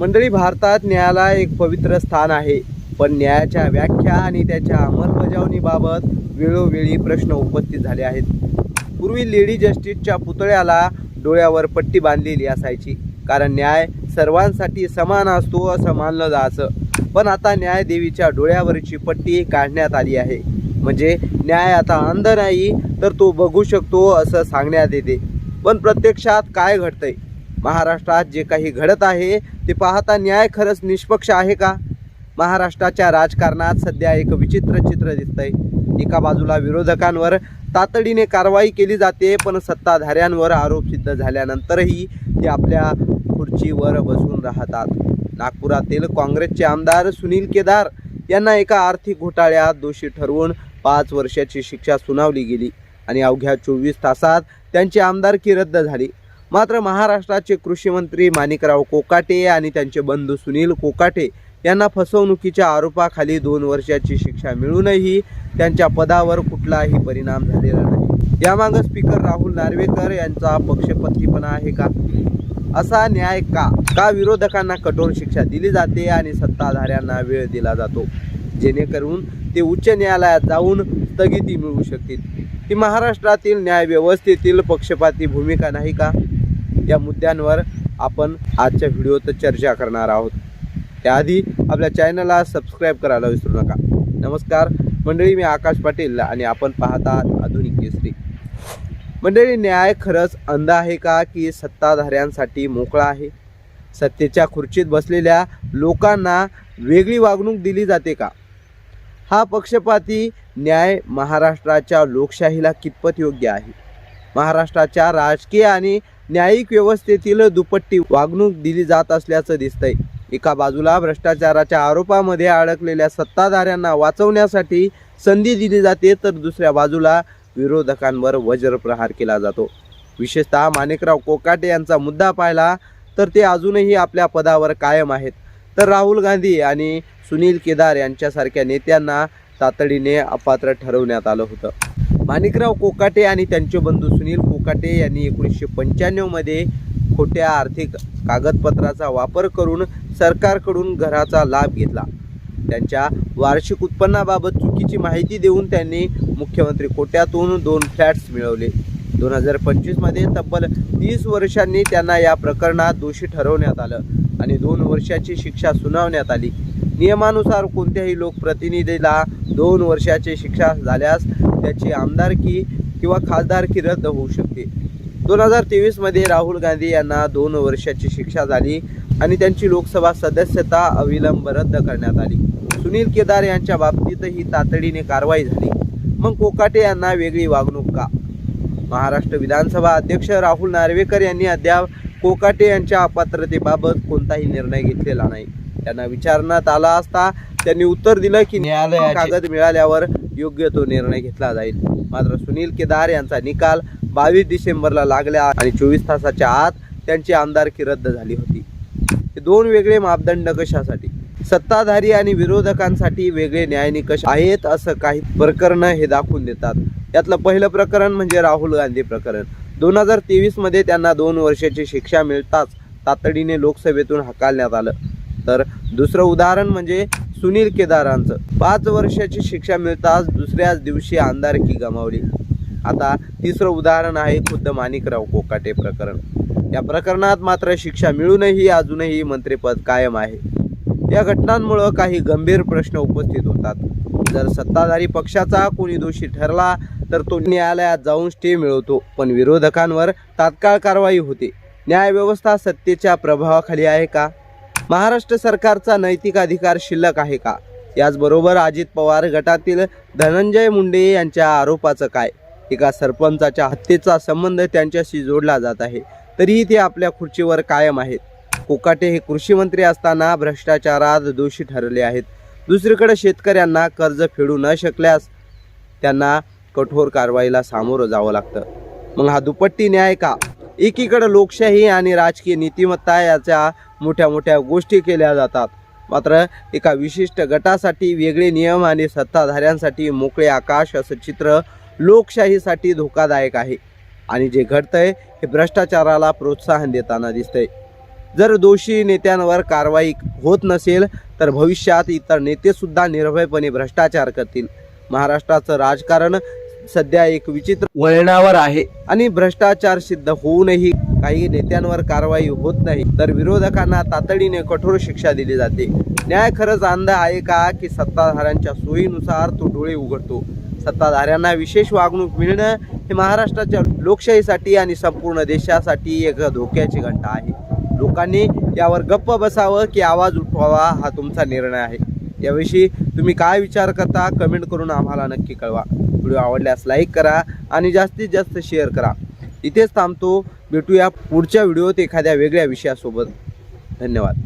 मंडळी भारतात न्यायालय एक पवित्र स्थान आहे पण न्यायाच्या व्याख्या आणि त्याच्या अंमलबजावणीबाबत वेळोवेळी प्रश्न उपस्थित झाले आहेत. पूर्वी लेडी जस्टिसच्या पुतळ्याला डोळ्यावर पट्टी बांधलेली असायची कारण न्याय सर्वांसाठी समान असतो असं मानलं जायचं. पण आता न्यायदेवीच्या डोळ्यावरची पट्टी काढण्यात आली आहे. म्हणजे न्याय आता अंध नाही तर तो बघू शकतो असं सांगण्यात येते. पण प्रत्यक्षात काय घडतंय? महाराष्ट्रात जे काही घडत आहे ते पाहता न्याय खरंच निष्पक्ष आहे का? महाराष्ट्राच्या राजकारणात सध्या एक विचित्र चित्र दिसतंय. एका बाजूला विरोधकांवर तातडीने कारवाई केली जाते पण सत्ताधाऱ्यांवर आरोप सिद्ध झाल्यानंतरही ते आपल्या खुर्चीवर बसून राहतात. नागपुरातील काँग्रेसचे आमदार सुनील केदार यांना एका आर्थिक घोटाळ्यात दोषी ठरवून पाच वर्षाची शिक्षा सुनावली गेली आणि अवघ्या चोवीस तासात त्यांची आमदारकी रद्द झाली. मात्र महाराष्ट्राचे कृषी मंत्री माणिकराव कोकाटे आणि त्यांचे बंधू सुनील कोकाटे यांना फसवणुकीच्या आरोपाखाली दोन वर्षाची शिक्षा मिळूनही त्यांच्या पदावर कुठलाही परिणाम झालेला नाही. यामागं स्पीकर राहुल नार्वेकर यांचा पक्षपतीपणा आहे का? असा न्याय का? का विरोधकांना कठोर शिक्षा दिली जाते आणि सत्ताधाऱ्यांना वेळ दिला जातो? जेणेकरून ते उच्च न्यायालयात जाऊन स्थगिती मिळवू शकतील. ही महाराष्ट्रातील न्याय व्यवस्थेतील पक्षपाती भूमिका नाही का? या मुद्द्यांवर आपण आजच्या व्हिडिओत चर्चा करणार आहोत. त्याआधी आपल्या चॅनलला सबस्क्राईब करायला विसरू नका. नमस्कार मंडळी मी आकाश पाटील आणि आपण पाहता आधुनिक केसरी. मंडळी न्याय खरंच अंध आहे का की सत्ताधाऱ्यांसाठी मोकळा आहे? सत्तेच्या खुर्चीत बसलेल्या लोकांना वेगळी वागणूक दिली जाते का? हा पक्षपाती न्याय महाराष्ट्राच्या लोकशाहीला कितपत योग्य आहे? महाराष्ट्राच्या राजकीय आणि न्यायिक व्यवस्थेतील दुपट्टी वागणूक दिली जात असल्याचं दिसतंय. एका बाजूला भ्रष्टाचाराच्या आरोपामध्ये अडकलेल्या सत्ताधाऱ्यांना वाचवण्यासाठी संधी दिली जाते तर दुसऱ्या बाजूला विरोधकांवर वज्रप्रहार केला जातो. विशेषतः माणिकराव कोकाटे यांचा मुद्दा पाहिला तर ते अजूनही आपल्या पदावर कायम आहेत. तर राहुल गांधी आणि सुनील केदार यांच्यासारख्या नेत्यांना तातडीने अपात्र ठरवण्यात आलं होतं. माणिकराव कोकाटे आणि त्यांचे बंधू सुनील कोकाटे यांनी एकोणीसशे पंच्याण्णवमध्ये खोट्या आर्थिक कागदपत्राचा वापर करून सरकारकडून घराचा लाभ घेतला. त्यांच्या वार्षिक उत्पन्नाबाबत चुकीची माहिती देऊन त्यांनी मुख्यमंत्री कोट्यातून दोन फ्लॅट्स मिळवले. दोन हजार पंचवीसमध्ये तब्बल तीस वर्षांनी त्यांना या प्रकरणात दोषी ठरवण्यात आलं आणि दोन वर्षाची शिक्षा सुनावण्यात आली. नियमानुसार कोणत्याही लोकप्रतिनिधीला दोन वर्षाची शिक्षा झाल्यास त्याची आमदारकी किंवा खासदारकी रद्द होऊ शकते. दोन हजार तेवीसमध्ये राहुल गांधी यांना दोन वर्षाची शिक्षा झाली आणि त्यांची लोकसभा सदस्यता अविलंब रद्द करण्यात आली. सुनील केदार यांच्या बाबतीतही तातडीने कारवाई झाली. मग कोकाटे यांना वेगळी वागणूक का? महाराष्ट्र विधानसभा अध्यक्ष राहुल नार्वेकर यांनी अद्याप कोकाटे यांच्या अपात्रतेबाबत कोणताही निर्णय घेतलेला नाही. त्यांना विचारण्यात आला असता त्यांनी उत्तर दिलं की न्यायालयाचे कागद मिळाल्यावर योग्य तो निर्णय घेतला जाईल. मात्र सुनील केदार यांचा निकाल बावीस डिसेंबरला लागला आणि चोवीस तासाच्या आत त्यांची आमदारकी रद्द झाली होती. हे दोन वेगळे मापदंड कशासाठी? सत्ताधारी आणि विरोधकांसाठी वेगळे न्याय निकष आहेत असं काही प्रकरणं हे दाखवून देतात. यातलं पहिलं प्रकरण म्हणजे राहुल गांधी प्रकरण. दोन हजार तेवीसमध्ये त्यांना दोन वर्षाची शिक्षा मिळताच तातडीने लोकसभेतून हकालण्यात आलं. तर दुसरं उदाहरण म्हणजे सुनील केदारांचं. पाच वर्षाची शिक्षा मिळताच दुसऱ्याच दिवशी आमदारकी गमावली. आता तिसरं उदाहरण आहे खुद्द माणिकराव कोकाटे प्रकरण. या प्रकरणात मात्र शिक्षा मिळूनही अजूनही मंत्रिपद कायम आहे. या घटनांमुळं काही गंभीर प्रश्न उपस्थित होतात. जर सत्ताधारी पक्षाचा कोणी दोषी ठरला तर तो न्यायालयात जाऊन स्टे मिळवतो. पण विरोधकांवर तात्काळ कारवाई होते. न्यायव्यवस्था सत्तेच्या प्रभावाखाली आहे का? महाराष्ट्र सरकारचा नैतिक अधिकार शिल्लक आहे का? याचबरोबर अजित पवार गटातील धनंजय मुंडे यांच्या आरोपाचं काय? एका सरपंचाच्या हत्येचा संबंध त्यांच्याशी जोडला जात आहे. तरीही ते आपल्या खुर्चीवर कायम आहेत. कोकाटे हे कृषी मंत्री असताना भ्रष्टाचारात दोषी ठरले आहेत. दुसरीकडे शेतकऱ्यांना कर्ज फेडू न शकल्यास त्यांना कठोर कारवाईला सामोरं जावं लागतं. मग हा दुपट्टी न्याय का? एकीकडं लोकशाही आणि राजकीय नीतिमत्ता याच्या मोठ्या मोठ्या गोष्टी केल्या जातात. मात्र एका विशिष्ट गटासाठी वेगळे नियम आणि सत्ताधाऱ्यांसाठी मोकळे आकाश असं चित्र लोकशाहीसाठी धोकादायक आहे. आणि जे घडतंय हे भ्रष्टाचाराला प्रोत्साहन देताना दिसतंय. जर दोषी नेत्यांवर कारवाई होत नसेल तर भविष्यात इतर नेतेसुद्धा निर्भयपणे भ्रष्टाचार करतील. महाराष्ट्राचं राजकारण सध्या एक विचित्र वळणावर आहे आणि भ्रष्टाचार सिद्ध होऊनही काही नेत्यांवर कारवाई होत नाही तर विरोधकांना तातडीने कठोर शिक्षा दिली जाते. न्याय खरंच अंध आहे का की सत्ताधाऱ्यांच्या सोयीनुसार तो डोळे उघडतो? सत्ताधाऱ्यांना विशेष वागणूक मिळणं हे महाराष्ट्राच्या लोकशाहीसाठी आणि संपूर्ण देशासाठी एक धोक्याची घंटा आहे. लोकांनी यावर गप्प बसावं की आवाज उठवावा हा तुमचा निर्णय आहे. याविषयी तुम्ही काय विचार करता कमेंट करून आम्हाला नक्की कळवा. व्हिडिओ आवडल्यास लाईक करा आणि जास्तीत जास्त शेअर करा. इथेच थांबतो. भेटूया पुढच्या व्हिडिओत एखाद्या वेगळ्या विषयासोबत. धन्यवाद.